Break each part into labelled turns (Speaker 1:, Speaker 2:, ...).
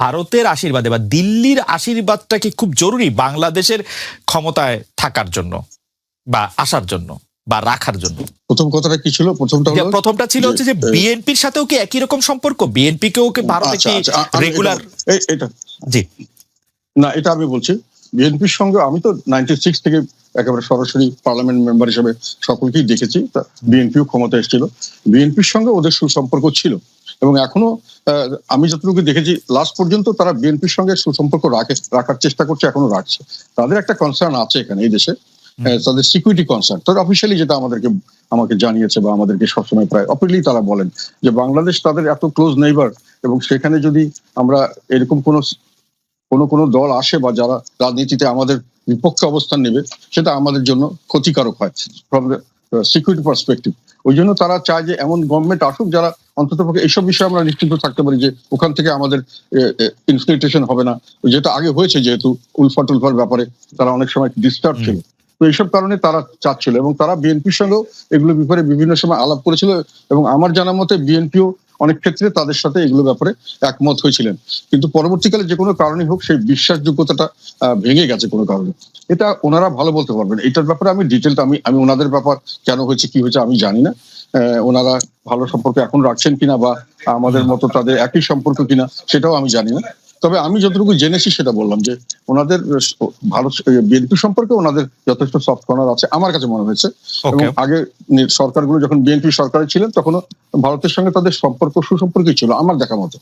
Speaker 1: ভারতের আশীর্বাদে বা দিল্লির আশীর্বাদটা কি খুব জরুরি বাংলাদেশের ক্ষমতায় থাকার জন্য বা আসার জন্য বা রাখার জন্য।
Speaker 2: প্রথম কথাটা কি ছিল? প্রথমটা
Speaker 1: প্রথমটা ছিল হচ্ছে যে বিএনপির সাথেও কি একই রকম সম্পর্ক? বিএনপি কেও কি ভারত
Speaker 2: আচ্ছা,
Speaker 1: কি
Speaker 2: আচ্ছা, আ- আমি
Speaker 1: রেগুলার
Speaker 2: এটা- এটা।
Speaker 1: জি।
Speaker 2: না এটা আমি বলছি বিএনপির সঙ্গে আমি তো নাইনটি সিক্স থেকে একেবারে সরাসরি পার্লামেন্ট মেম্বার হিসেবে সকলকেই দেখেছি। বিএনপিও ক্ষমতা এসেছিল। বিএনপির সঙ্গে ওদের সুসম্পর্ক ছিল এবং এখনও আমি যতটুকু দেখেছি লাস্ট পর্যন্ত তারা বিএনপির সঙ্গে সুসম্পর্ক রাখে রাখার চেষ্টা করছে এখনও রাখছে। তাদের একটা কনসার্ন আছে এখানে এই দেশে। তাদের সিকিউরিটি কনসার্ন তাদের অফিসিয়ালি যেটা আমাদেরকে আমাকে জানিয়েছে বা আমাদেরকে সবসময় প্রায় অপেলি তারা বলেন যে বাংলাদেশ তাদের এত ক্লোজ নেইবার এবং সেখানে যদি আমরা এরকম কোনো কোনো কোনো দল আসে বা যারা রাজনীতিতে আমাদের বিপক্ষে অবস্থান নেবে সেটা আমাদের জন্য ক্ষতিকারক হয়। ফ্রম দ্য সিকিউরিটি পার্সপেক্টিভ ওই জন্য তারা চায় যে এমন গভর্নমেন্ট আসুক যারা অন্তত পক্ষে এইসব বিষয়ে আমরা নিশ্চিন্ত থাকতে পারি যে ওখান থেকে আমাদের ইনফিল্ট্রেশন হবে না। যেটা আগে হয়েছে যেহেতু উলফা টুলফার ব্যাপারে তারা অনেক সময় ডিস্টার্ব ছিল। তো এইসব কারণে তারা চাচ্ছিল এবং তারা বিএনপির সঙ্গেও এগুলো ব্যাপারে বিভিন্ন সময় আলাপ করেছিল এবং আমার জানা মতে বিএনপিও অনেক ক্ষেত্রে তাদের সাথে এগুলো ব্যাপারে একমত হয়েছিলেন। কিন্তু পরবর্তীকালে যে কোনো কারণে হোক, সেই বিশ্বাসযোগ্যতাটা ভেঙে গেছে কোনো কারণে। এটা ওনারা ভালো বলতে পারবেন। এটার ব্যাপারে আমি ডিটেলটা আমি আমি ওনাদের ব্যাপার কেন হয়েছে, কি হয়েছে আমি জানি না। ওনারা ভালো সম্পর্ক এখন রাখছেন কিনা বা আমাদের মতো তাদের একই সম্পর্ক কিনা, সেটাও আমি জানি না। তবে আমি যতটুকু জেনেছি সেটা বললাম যে ওনাদের ভারত বিএনপি সম্পর্কে ওনাদের যথেষ্ট সফট কর্নার আছে আমার কাছে মনে হয়েছে। এবং আগে সরকারগুলো যখন বিএনপি সরকারে ছিলেন তখন ভারতের সঙ্গে তাদের সম্পর্ক সুসম্পর্কই ছিল আমার দেখা মতো।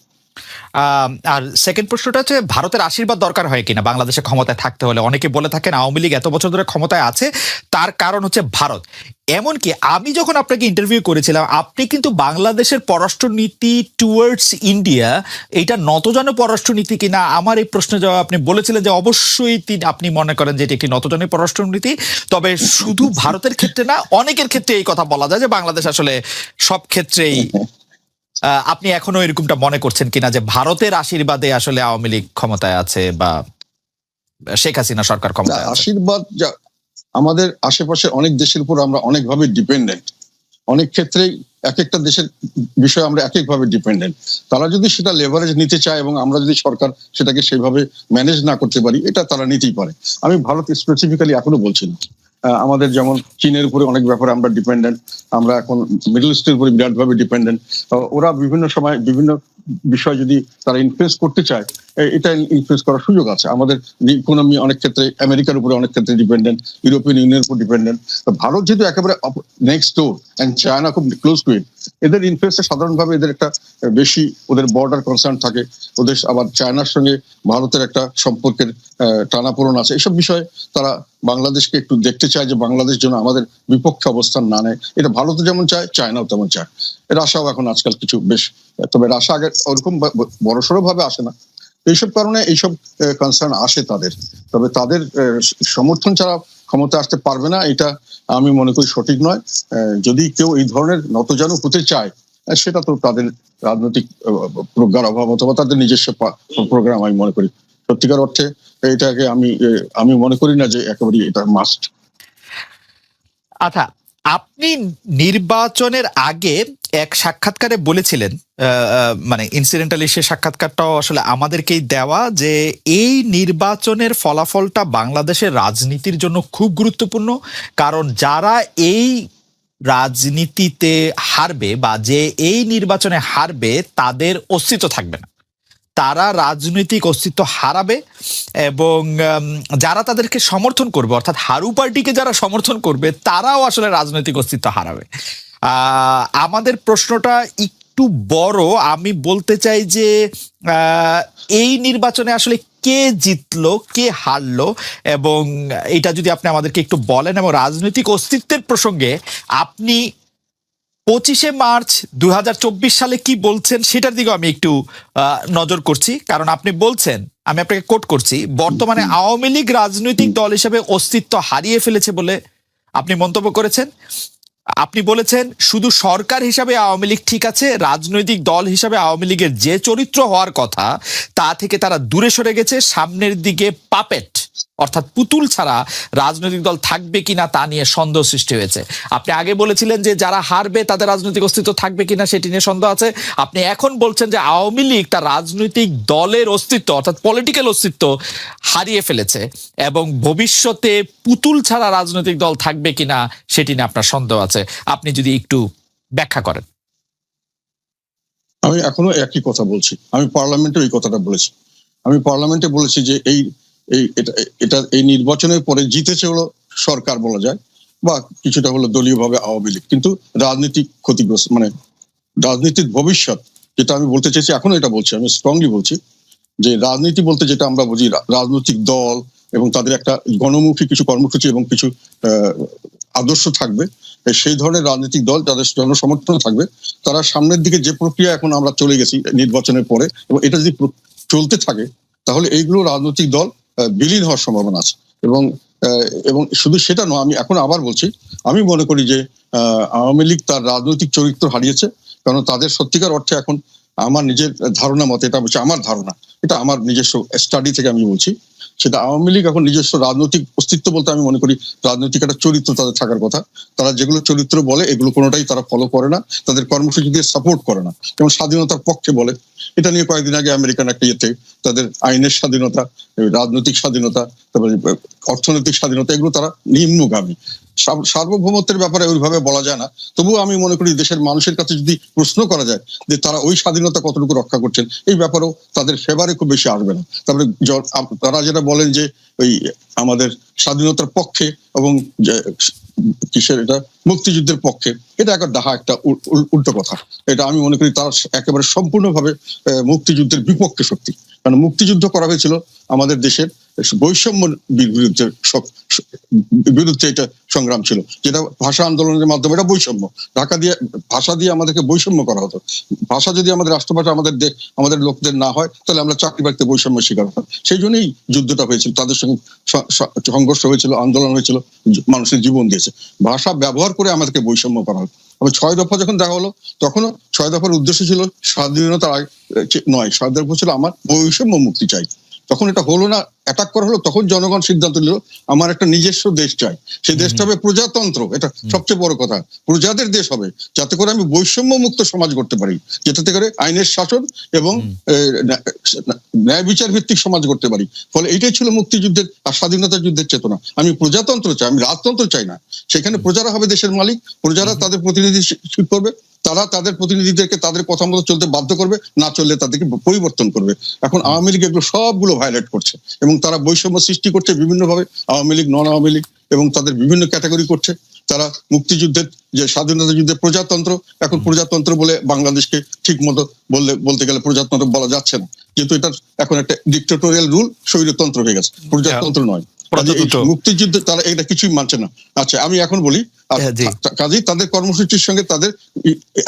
Speaker 1: আর সেকেন্ড প্রশ্নটা হচ্ছে, ভারতের আশীর্বাদ দরকার হয় কিনা? বাংলাদেশে ক্ষমতায় থাকতে হলে। অনেকে বলে থাকেন, আওয়ামী লীগ এত বছর ধরে ক্ষমতায় আছে, তার কারণ হচ্ছে ভারত। এমনকি আমি যখন আপনাকে ইন্টারভিউ করেছিলাম, আপনি কিন্তু বাংলাদেশের পররাষ্ট্রনীতি টুয়ার্ডস ইন্ডিয়া এটা নতজন পররাষ্ট্রনীতি কিনা, আমার এই প্রশ্নের জবাব আপনি বলেছিলেন যে অবশ্যই আপনি মনে করেন যে এটি একটি নতজনের পররাষ্ট্রনীতি। তবে শুধু ভারতের ক্ষেত্রে না, অনেকের ক্ষেত্রে এই কথা বলা যায় যে বাংলাদেশ আসলে সব ক্ষেত্রেই আপনি এখনও এরকমটা মনে করছেন কিনা যে ভারতের আশীর্বাদে আসলে আওয়ামী লীগ ক্ষমতায় আছে বা শেখ হাসিনা সরকার ক্ষমতায়
Speaker 2: আশীর্বাদ আমাদের আশেপাশে অনেক দেশের উপর আমরা অনেকভাবে ডিপেন্ডেন্ট অনেক ক্ষেত্রেই এক একটা দেশের বিষয়ে আমরা এক একভাবে ডিপেন্ডেন্ট তারা যদি সেটা লেভারেজ নিতে চায় এবং আমরা যদি সরকার সেটাকে সেভাবে ম্যানেজ না করতে পারি এটা তারা নিতেই পারে। আমি ভারত স্পেসিফিক্যালি এখনও বলছি না। আমাদের যেমন চীনের উপরে অনেক ব্যাপারে আমরা ডিপেন্ডেন্ট আমরা এখন মিডল ইস্টের উপরে বিরাটভাবে ডিপেন্ডেন্ট ওরা বিভিন্ন সময় বিভিন্ন বিষয় যদি তারা ইনফ্লুয়েন্স করতে চায় এটা ইনফ্লুয়েন্স করার সুযোগ আছে। আমাদের ইকোনমি অনেক ক্ষেত্রে, আমেরিকার উপরে অনেক ক্ষেত্রে ডিপেন্ডেন্ট ইউরোপিয়ান ইউনিয়নের উপর ডিপেন্ডেন্ট ভারত যেহেতু একেবারে নেক্সট ডোর অ্যান্ড চায়না খুব ক্লোজ টু ইট এদের ইনফ্লুয়েন্সে সাধারণভাবে এদের একটা বেশি ওদের বর্ডার কনসার্ন থাকে। ওদের আবার চায়নার সঙ্গে ভারতের একটা সম্পর্কের টানাপোড়ন আছে। এসব বিষয়ে তারা বাংলাদেশকে একটু দেখতে চায় যে বাংলাদেশ যেন আমাদের বিপক্ষে অবস্থান না নেয়। এটা ভারতও যেমন চায় চায়নাও তেমন চায়। এর আশাও এখন আজকাল কিছু বেশ তবে রাশা আগে ওরকম বড়সড় ভাবে আসে না। এইসব কারণে এইসব কনসার্ন আসে তাদের। তবে তাদের সমর্থন ছাড়া ক্ষমতা আসতে পারবে না, এটা আমি মনে করি সঠিক নয়। যদি কেউ এই ধরনের নতজানু হতে চায় সেটা তো তাদের রাজনৈতিক প্রজ্ঞার অভাব অথবা তাদের নিজস্ব প্রোগ্রাম আমি মনে করি। সত্যিকার অর্থে এটাকে আমি আমি মনে করি না যে একেবারে এটা মাস্ট
Speaker 1: আচ্ছা আপনি নির্বাচনের আগে এক সাক্ষাৎকারে বলেছিলেন মানে ইনসিডেন্টালি সে সাক্ষাৎকারটাও আসলে আমাদেরকেই দেওয়া যে এই নির্বাচনের ফলাফলটা বাংলাদেশের রাজনীতির জন্য খুব গুরুত্বপূর্ণ। কারণ যারা এই রাজনীতিতে হারবে বা যে এই নির্বাচনে হারবে, তাদের অস্তিত্ব থাকবে না। তারা রাজনৈতিক অস্তিত্ব হারাবে এবং যারা তাদেরকে সমর্থন করবে, অর্থাৎ হারু পার্টিকে যারা সমর্থন করবে, তারাও আসলে রাজনৈতিক অস্তিত্ব হারাবে। আমাদের প্রশ্নটা একটু বড়। আমি বলতে চাই যে এই নির্বাচনে আসলে কে জিতলো, কে হারলো এবং এটা যদি আপনি আমাদেরকে একটু বলেন এবং রাজনৈতিক অস্তিত্বের প্রসঙ্গে, আপনি পঁচিশে মার্চ দু হাজার চব্বিশ সালে কি বলছেন সেটার দিকে আমি একটু নজর করছি। কারণ আপনি বলছেন, আমি আপনাকে কোট করছি, বর্তমানে আওয়ামী লীগ রাজনৈতিক দল হিসেবে অস্তিত্ব হারিয়ে ফেলেছে বলে আপনি মন্তব্য করেছেন। আপনি বলেছেন, শুধু সরকার হিসাবে আওয়ামী লীগ ঠিক আছে, রাজনৈতিক দল হিসাবে আওয়ামী লীগের যে চরিত্র হওয়ার কথা, তা থেকে তারা দূরে সরে গেছে, সামনের দিকে পাপেট অর্থাৎ পুতুল ছাড়া রাজনৈতিক দল থাকবে কিনা তা নিয়ে সন্দেহ সৃষ্টি হয়েছে। আপনি আগে বলেছিলেন যে যারা হারবে তাদের রাজনৈতিক অস্তিত্ব থাকবে কিনা সেটি নিয়ে সন্দেহ আছে। আপনি এখন বলছেন যে আওয়ামী লীগ তার রাজনৈতিক দলের অস্তিত্ব, অর্থাৎ পলিটিক্যাল অস্তিত্ব হারিয়ে ফেলেছে এবং ভবিষ্যতে পুতুল ছাড়া রাজনৈতিক দল থাকবে কিনা সেটি নিয়ে আপনার সন্দেহ আছে। আপনি যদি একটু ব্যাখ্যা করেন।
Speaker 2: আমি এখনও একই কথা বলছি। আমি পার্লামেন্টে ওই কথাটা বলেছি। আমি পার্লামেন্টে বলেছি যে এই এই, এটা এই নির্বাচনের পরে জিতেছে হলো সরকার বলা যায়, বা কিছুটা হলো দলীয়ভাবে আওয়ামী লীগ। কিন্তু রাজনীতিক ক্ষতিগ্রস্ত মানে রাজনীতির ভবিষ্যৎ, যেটা আমি বলতে চাইছি, এখনও এটা বলছি, আমি স্ট্রংলি বলছি, যে রাজনীতি বলতে যেটা আমরা বুঝি রাজনৈতিক দল এবং তাদের একটা গণমুখী কিছু কর্মসূচি এবং কিছু আদর্শ থাকবে সেই ধরনের রাজনৈতিক দল যাদের জনসমর্থন থাকবে, তারা সামনের দিকে যে প্রক্রিয়া এখন আমরা চলে গেছি নির্বাচনের পরে, এবং এটা যদি চলতে থাকে, তাহলে এইগুলো রাজনৈতিক দল বিলীন হওয়ার সম্ভাবনা আছে। এবং এবং শুধু সেটা নয়, আমি এখন আবার বলছি, আমি মনে করি যে আওয়ামী লীগ তার রাজনৈতিক চরিত্র হারিয়েছে, কারণ তাদের সত্যিকার অর্থে এখন আমার নিজের ধারণা মতে, এটা হচ্ছে আমার ধারণা, এটা আমার নিজস্ব স্টাডি থেকে আমি বলছি। সেটা আওয়ামী লীগ এখন নিজস্ব রাজনৈতিক অস্তিত্ব বলতে আমি মনে করি, রাজনৈতিক একটা চরিত্র তাদের থাকার কথা। তারা যেগুলো চরিত্র বলে, এগুলো কোনোটাই তারা ফলো করে না। তাদের কর্মসূচি দিয়ে সাপোর্ট করে না। যেমন স্বাধীনতার পক্ষে বলে। এটা নিয়ে কয়েকদিন আগে আমেরিকান একটা ইয়েতে তাদের আইনের স্বাধীনতা, রাজনৈতিক স্বাধীনতা, তারপরে অর্থনৈতিক স্বাধীনতা, এগুলো তারা নিম্নগামী। সার্বভৌমত্বের ব্যাপারে ওইভাবে বলা যায় না। তবুও আমি মনে করি দেশের মানুষের কাছে যদি প্রশ্ন করা যায় যে তারা ওই স্বাধীনতা কতটুকু রক্ষা করছেন, এই ব্যাপারেও তাদের ফেভারে খুব বেশি আসবে না। তারপরে তারা যেটা বলেন যে ওই আমাদের স্বাধীনতার পক্ষে এবং কিসের এটা, মুক্তিযুদ্ধের পক্ষে, এটা একটা ডাহা একটা উল- উল- উল্টো কথা। এটা আমি মনে করি তার একেবারে সম্পূর্ণভাবে মুক্তিযুদ্ধের বিপক্ষে শক্তি কারণ মুক্তিযুদ্ধ করা হয়েছিল আমাদের দেশের বৈষম্য বিরুদ্ধে বিরুদ্ধে এটা সংগ্রাম ছিল। যেটা ভাষা আন্দোলনের মাধ্যমে এটা বৈষম্য। ঢাকা দিয়ে, ভাষা দিয়ে আমাদেরকে বৈষম্য করা হতো। ভাষা যদি আমাদের রাষ্ট্রভাষা আমাদের আমাদের লোকদের না হয়, তাহলে আমরা চাকরি বাকরিতে বৈষম্য শিকার হতাম। সেই জন্যই যুদ্ধটা হয়েছিল। তাদের সঙ্গে সংঘর্ষ হয়েছিল, আন্দোলন হয়েছিল মানুষের জীবন দিয়েছে। ভাষা ব্যবহার করে আমাদেরকে বৈষম্য করা হতো। তবে ছয় দফা যখন দেখা হলো, তখনও ছয় দফার উদ্দেশ্য ছিল স্বাধীনতার নয় দফা ছিল আমার বৈষম্য মুক্তি চাই। তখন এটা হলো না অ্যাটাক করা হলো তখন জনগণ সিদ্ধান্ত নিল আমার একটা নিজস্ব দেশ চাই। সেই দেশটা হবে প্রজাতন্ত্র। এটা সবচেয়ে বড় কথা। প্রজাদের দেশ হবে যাতে করে আমি বৈষম্য মুক্ত সমাজ করতে পারি যেটাতে করে আইনের শাসন এবং ন্যায় বিচার ভিত্তিক সমাজ করতে পারি। ফলে এইটাই ছিল মুক্তিযুদ্ধের আর স্বাধীনতা যুদ্ধের চেতনা। আমি প্রজাতন্ত্র চাই আমি রাজতন্ত্র চাই না। সেখানে প্রজারা হবে দেশের মালিক প্রজারা তাদের প্রতিনিধি ঠিক করবে তারা তাদের প্রতিনিধিদেরকে তাদের কথা মতো চলতে বাধ্য করবে না চললে তাদেরকে পরিবর্তন করবে। এখন আওয়ামী লীগ এগুলো সবগুলো ভায়োলেট করছে এবং তারা বৈষম্য সৃষ্টি করছে বিভিন্নভাবে আওয়ামী লীগ নন আওয়ামী লীগ এবং তাদের বিভিন্ন ক্যাটাগরি করছে। তারা মুক্তিযুদ্ধের যে স্বাধীনতা যুদ্ধের প্রজাতন্ত্র এখন প্রজাতন্ত্র বলে বাংলাদেশকে ঠিক মতো বললে বলতে গেলে প্রজাতন্ত্র বলা যাচ্ছে না। যেহেতু এটা এখন একটা ডিক্টেটোরিয়াল রুল স্বৈরতন্ত্র হয়ে গেছে। প্রজাতন্ত্র নয়। এই
Speaker 1: প্রজাতন্ত্র।
Speaker 2: মুক্তিযুদ্ধ তারা এটা কিছুই মানছে না। আচ্ছা আমি এখন বলি
Speaker 1: হ্যাঁ,
Speaker 2: কাজেই তাদের কর্মসূচির সঙ্গে তাদের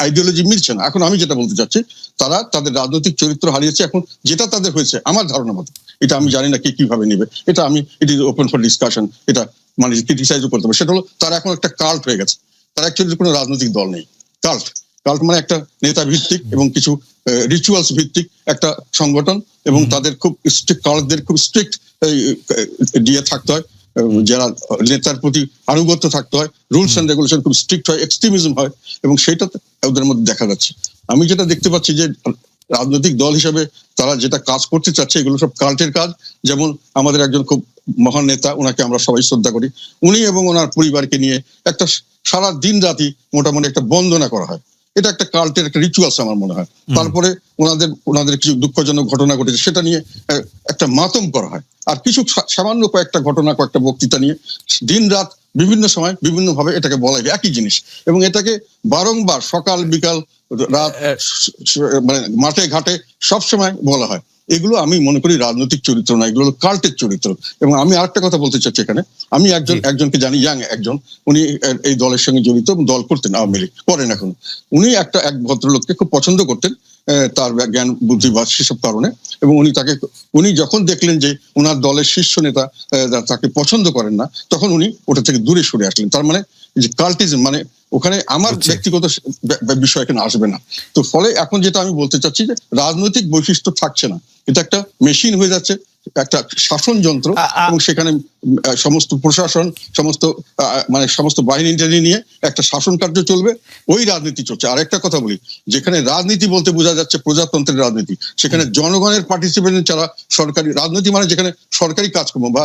Speaker 2: আইডিওলজি মিলছে না। এখন আমি যেটা বলতে চাচ্ছি তারা তাদের রাজনৈতিক চরিত্র হারিয়েছে এখন যেটা তাদের হয়েছে আমার ধারণা মতো। এটা আমি জানি না কে কীভাবে নেবে। এটা আমি it is open for discussion এটা মানে ক্রিটিসাইজও করতে পারে। সেটা হলো তারা এখন একটা কাল্ট হয়ে গেছে। তারা অ্যাকচুয়ালি কোনো রাজনৈতিক দল নেই। কাল্ট কাল্ট মানে একটা নেতা ভিত্তিক এবং কিছু রিচুয়ালস ভিত্তিক একটা সংগঠন এবং তাদের খুব স্ট্রিক্ট কাল্টদের খুব স্ট্রিক্ট দিয়ে থাকতে হয়। যারা নেতার প্রতি আনুগত্য থাকতে হয় রুলস এন্ড রেগুলেশন খুব স্ট্রিক্ট হয় এক্সট্রিমিজম হয় এবং সেটা ওদের মধ্যে দেখা যাচ্ছে। আমি যেটা দেখতে পাচ্ছি যে রাজনৈতিক দল হিসাবে তারা যেটা কাজ করতে চাচ্ছে এগুলো সব কাল্টের কাজ। যেমন আমাদের একজন খুব মহান নেতা ওনাকে আমরা সবাই শ্রদ্ধা করি। উনি এবং ওনার পরিবারকে নিয়ে একটা সারা দিন রাতি মোটামুটি একটা বন্দনা করা হয়। এটা একটা কাল্টের একটা রিচুয়ালস আমার মনে হয়। তারপরে ওনাদের ওনাদের কিছু দুঃখজনক ঘটনা ঘটেছে সেটা নিয়ে একটা মাতম করা হয়। আর কিছু সামান্য কয়েকটা ঘটনা কয়েকটা বক্তৃতা নিয়ে দিন রাত বিভিন্ন সময় বিভিন্ন ভাবে এটাকে বলা যায় একই জিনিস। এবং এটাকে বারংবার সকাল বিকাল রাত মানে মাঠে ঘাটে সব সময় বলা হয়। এগুলো আমি মনে করি রাজনৈতিক চরিত্র না এগুলো কাল্টের চরিত্র। এবং আমি আরেকটা কথা বলতে চাচ্ছি এখানে। আমি একজন একজনকে জানি ইয়াং একজন উনি এই দলের সঙ্গে জড়িত দল করতেন আওয়ামী লীগ করেন এখন। উনি একটা এক ভদ্রলোককে খুব পছন্দ করতেন আহ, তার জ্ঞান বুদ্ধি বা সেসব কারণে এবং উনি তাকে উনি যখন দেখলেন যে ওনার দলের শীর্ষ নেতা তাকে পছন্দ করেন না তখন উনি ওটা থেকে দূরে সরে আসলেন। তার মানে যে কাল্টিজম মানে ওখানে আমার ব্যক্তিগত বিষয় এখানে আসবে না। তো ফলে এখন যেটা আমি বলতে চাচ্ছি যে রাজনৈতিক বৈশিষ্ট্য থাকছে না। এটা একটা মেশিন হয়ে যাচ্ছে একটা শাসন যন্ত্র এবং সেখানে সমস্ত প্রশাসন সমস্ত মানে সমস্ত বাহিনী টাহিনী নিয়ে একটা শাসন কার্য চলবে ওই রাজনীতি চলছে। আর একটা কথা বলি যেখানে রাজনীতি বলতে বোঝা যাচ্ছে প্রজাতন্ত্রের রাজনীতি সেখানে জনগণের পার্টিসিপেশন ছাড়া সরকারি রাজনীতি মানে যেখানে সরকারি কাজকর্ম বা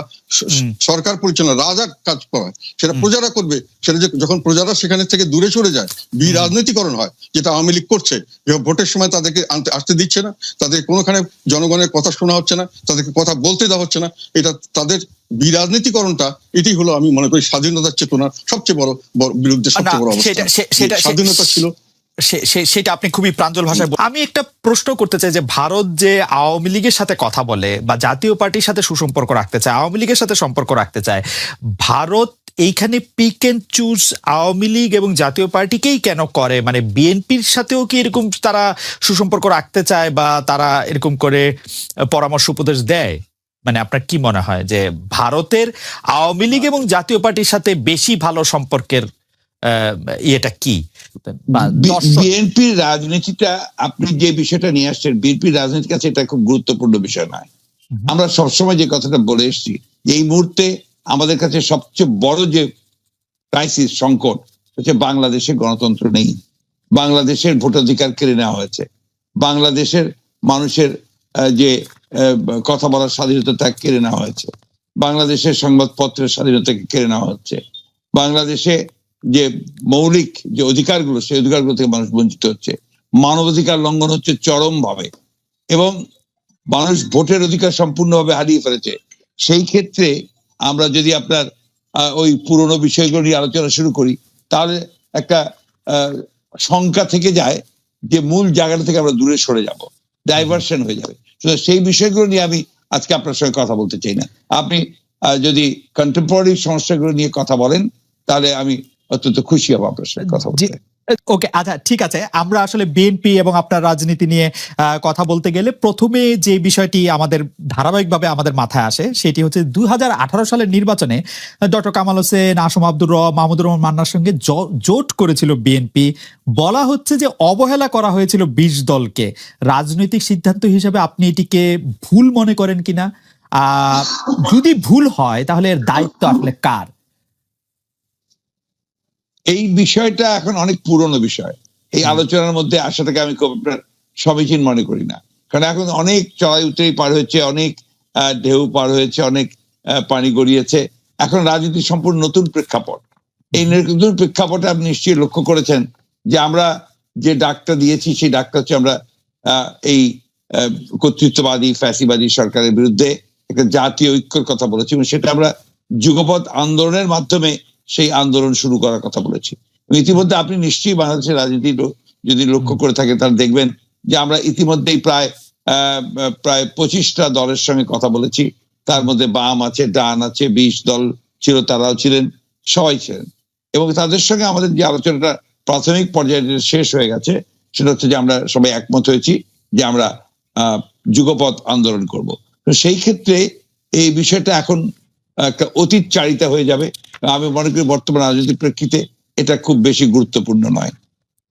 Speaker 2: সরকার পরিচালনা রাজা কাজ করা সেটা প্রজারা করবে সেটা যে- যখন প্রজারা সেখানে থেকে দূরে সরে যায় বি রাজনীতিকরণ হয় যেটা আওয়ামী লীগ করছে যে ভোটের সময় তাদেরকে আনতে আসতে দিচ্ছে না তাদের কোনোখানে জনগণের কথা শোনা হচ্ছে না তাদেরকে কথা বলতে দেওয়া হচ্ছে না এটা তাদের বিরাজনীতিকরণটা এটি হলো আমি মনে করি স্বাধীনতার চেতনার সবচেয়ে বড় বিরুদ্ধে সবচেয়ে বড় অবস্থা
Speaker 1: সেটা-
Speaker 2: স্বাধীনতা ছিল।
Speaker 1: সেটা আপনি খুবই প্রাঞ্জল ভাষায় আমি একটা প্রশ্ন করতে চাই যে ভারত যে আওয়ামী লীগের সাথে কথা বলে বা জাতীয় পার্টির সাথে সুসম্পর্ক রাখতে চায় আওয়ামী লীগের সাথে সম্পর্ক রাখতে চায় ভারত এইখানে pick and choose Awami League এবং জাতীয় পার্টিকেই কেন করে? মানে বিএনপির সাথেও কি এরকম তারা সুসম্পর্ক রাখতে চায় বা তারা এরকম করে পরামর্শ উপদেশ দেয়? মানে আপনার কি মনে হয় যে ভারতের আওয়ামী লীগ এবং জাতীয় পার্টির সাথে বেশি ভালো সম্পর্কের ইয়েটা কি?
Speaker 3: বিএনপির রাজনীতিটা আপনি যে বিষয়টা নিয়ে আসছেন বিএনপির রাজনীতির কাছে এটা খুব গুরুত্বপূর্ণ বিষয় নয়। আমরা সবসময় যে কথাটা বলে এসেছি এই মুহূর্তে আমাদের কাছে সবচেয়ে বড় যে ক্রাইসিস সংকট হচ্ছে বাংলাদেশে গণতন্ত্র নেই। বাংলাদেশের ভোটাধিকার কেড়ে নেওয়া হয়েছে। বাংলাদেশের মানুষের যে কথা বলার স্বাধীনতা তা কেড়ে নেওয়া হয়েছে। বাংলাদেশের সংবাদপত্রের স্বাধীনতাকে কেড়ে নেওয়া হচ্ছে। বাংলাদেশে যে মৌলিক যে অধিকারগুলো সেই অধিকারগুলো থেকে মানুষ বঞ্চিত হচ্ছে। মানবাধিকার লঙ্ঘন হচ্ছে চরম ভাবে এবং মানুষ ভোটের অধিকার সম্পূর্ণভাবে হারিয়ে ফেলেছে। সেই ক্ষেত্রে আমরা যদি আপনার ওই পুরনো বিষয়গুলো নিয়ে আলোচনা শুরু করি তাহলে একটা আহ, শঙ্কা থেকে যায় যে মূল জায়গাটা থেকে আমরা দূরে সরে যাব। ডাইভার্সন হয়ে যাবে। সুতরাং সেই বিষয়গুলো নিয়ে আমি আজকে আপনার সঙ্গে কথা বলতে চাই না। আপনি আহ, যদি কন্টেম্পোরারি সমস্যাগুলো নিয়ে কথা বলেন তাহলে আমি অত্যন্ত খুশি হব আপনার সঙ্গে কথা বলতে।
Speaker 1: ওকে আচ্ছা ঠিক আছে। আমরা আসলে বিএনপি এবং আপনার রাজনীতি নিয়ে কথা বলতে গেলে প্রথমে যে বিষয়টি আমাদের ধারাবাহিকভাবে আমাদের মাথায় আসে, সেটি হচ্ছে দুই হাজার আঠারো সালের নির্বাচনে ডক্টর কামাল হোসেন আসম আব্দুর রহ মাহমুদুর রহমান মান্নার সঙ্গে জোট করেছিল বিএনপি বলা হচ্ছে যে অবহেলা করা হয়েছিল বিশ দলকে। রাজনৈতিক সিদ্ধান্ত হিসেবে আপনি এটিকে ভুল মনে করেন কিনা? আহ, যদি ভুল হয়, তাহলে এর দায়িত্ব আসলে কার?
Speaker 3: এই বিষয়টা এখন অনেক পুরনো বিষয়। এই আলোচনার মধ্যে আসাটাকে আমি খুব আপনার সমীচীন মনে করি না। কারণ এখন অনেক চড়াই উতরাই পার হয়েছে অনেক ঢেউ পার হয়েছে অনেক পানি গড়িয়েছে। এখন রাজনীতি সম্পূর্ণ নতুন প্রেক্ষাপট। এই নতুন প্রেক্ষাপটে আপনি নিশ্চয়ই লক্ষ্য করেছেন যে আমরা যে ডাকটা দিয়েছি সেই ডাকটা হচ্ছে আমরা আহ, এই কর্তৃত্ববাদী ফ্যাসিবাদী সরকারের বিরুদ্ধে একটা জাতীয় ঐক্যর কথা বলেছি এবং সেটা আমরা যুগপৎ আন্দোলনের মাধ্যমে সেই আন্দোলন শুরু করার কথা বলেছি। ইতিমধ্যে আপনি নিশ্চয়ই বাংলাদেশের রাজনীতি যদি লক্ষ্য করে থাকেন তাহলে দেখবেন যে আমরা ইতিমধ্যেই প্রায় প্রায় পঁচিশটা দলের সঙ্গে কথা বলেছি। তার মধ্যে বাম আছে ডান আছে বিশ দল ছিল তারাও ছিলেন সবাই ছিলেন। এবং তাদের সঙ্গে আমাদের যে আলোচনাটা প্রাথমিক পর্যায়ে শেষ হয়ে গেছে সেটা হচ্ছে যে আমরা সবাই একমত হয়েছি যে আমরা আহ, যুগপৎ আন্দোলন করব। তো সেই ক্ষেত্রে এই বিষয়টা এখন অতীত চারিতা হয়ে যাবে। আমি মনে করি বর্তমান রাজনৈতিক প্রেক্ষিতে এটা খুব বেশি গুরুত্বপূর্ণ নয়।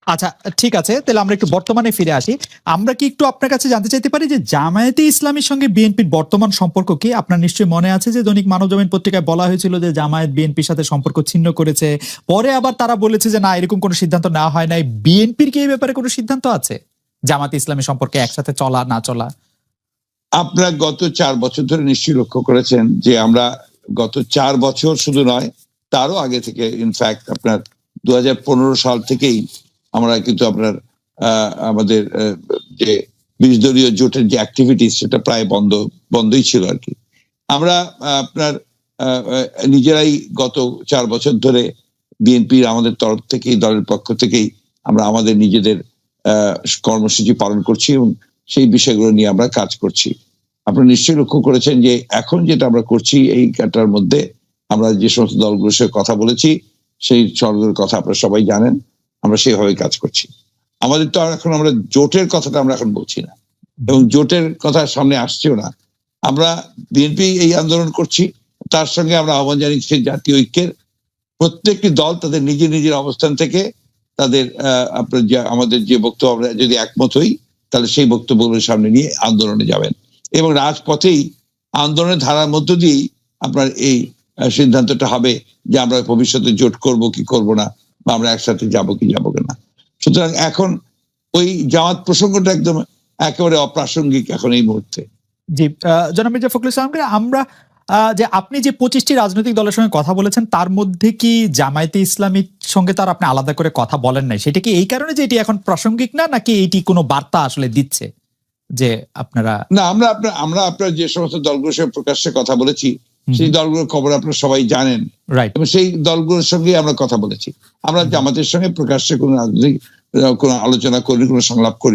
Speaker 1: আচ্ছা ঠিক আছে তাহলে আমরা একটু বর্তমানে ফিরে আসি। আমরা কি একটু আপনার কাছে জানতে চাইতে পারি যে জামায়াতে ইসলামীর সঙ্গে বিএনপির বর্তমান সম্পর্ক কি? আপনার নিশ্চয়ই মনে আছে যে দৈনিক মানবজমিন পত্রিকায় বলা হয়েছিল যে জামায়াত বিএনপির সাথে সম্পর্ক ছিন্ন করেছে। পরে আবার তারা বলেছে যে না এরকম কোনো সিদ্ধান্ত নেওয়া হয় নাই। বিএনপির কি এই ব্যাপারে কোনো সিদ্ধান্ত আছে? জামাত ইসলামী সম্পর্কে একসাথে চলা না চলা?
Speaker 3: আপনারা গত চার বছর ধরে নিশ্চয়ই লক্ষ্য করেছেন যে আমরা গত চার বছর শুধু নয়, তারও আগে থেকে ইনফ্যাক্ট আপনার দু হাজার পনেরো সাল থেকেই আমরা কিন্তু আপনার আমাদের যে বিশ দলীয় জোটের যে অ্যাক্টিভিটিস সেটা প্রায় বন্ধ, বন্ধই ছিল আর কি। আমরা আপনার নিজেরাই গত চার বছর ধরে বিএনপির আমাদের তরফ থেকেই, দলের পক্ষ থেকেই আমরা আমাদের নিজেদের কর্মসূচি পালন করছি এবং সেই বিষয়গুলো নিয়ে আমরা কাজ করছি। আপনারা নিশ্চয়ই লক্ষ্য করেছেন যে এখন যেটা আমরা করছি এই কাটার মধ্যে আমরা যে সমস্ত দলগুলোর সাথে কথা বলেছি সেই সরকারের কথা আপনারা সবাই জানেন আমরা সেইভাবে কাজ করছি। আমাদের তো আর এখন আমরা জোটের কথাটা আমরা এখন বলছি না। এবং জোটের কথা সামনে আসছেও না। আমরা বিএনপি এই আন্দোলন করছি তার সঙ্গে আমরা আহ্বান জানিয়েছি জাতীয় ঐক্যের। প্রত্যেকটি দল তাদের নিজের নিজের অবস্থান থেকে তাদের আহ, আপনার আমাদের যে বক্তব্য আমরা যদি একমত হই তাহলে সেই বক্তব্যগুলো সামনে নিয়ে আন্দোলনে যাবেন। এবং রাজপথেই আন্দোলনের ধারার মধ্য দিয়েই আপনার এই সিদ্ধান্তটা হবে যে আমরা ভবিষ্যতে জোট করব কি করব না, বা আমরা একসাথে যাব কি যাব না। সুতরাং এখন ওই জামাত প্রসঙ্গটা একদম একেবারে অপ্রাসঙ্গিক এখন এই মুহূর্তে।
Speaker 1: জি জনাব মির্জা ফখরুল ইসলামকে আমরা যে আপনি যে পঁচিশটি রাজনৈতিক দলের সঙ্গে কথা বলেছেন, তার মধ্যে কি জামায়াতে ইসলামীর সঙ্গে তার আপনি আলাদা করে কথা বলেন নাই? সেটা কি এই কারণে যে এটি এখন প্রাসঙ্গিক না, নাকি এটি কোনো বার্তা আসলে দিচ্ছে? যে আপনারা
Speaker 3: না আমরা আপনার আমরা আপনার যে সমস্ত দলগুলোর সঙ্গে প্রকাশ্যে কথা বলেছি সেই দলগুলোর খবর আপনারা সবাই জানেন।
Speaker 1: রাইট
Speaker 3: এবং সেই দলগুলোর সঙ্গে আমরা কথা বলেছি। আমরা জামাতের সঙ্গে প্রকাশ্যে কোনো রাজনৈতিক কোনো আলোচনা করি কোনো সংলাপ করি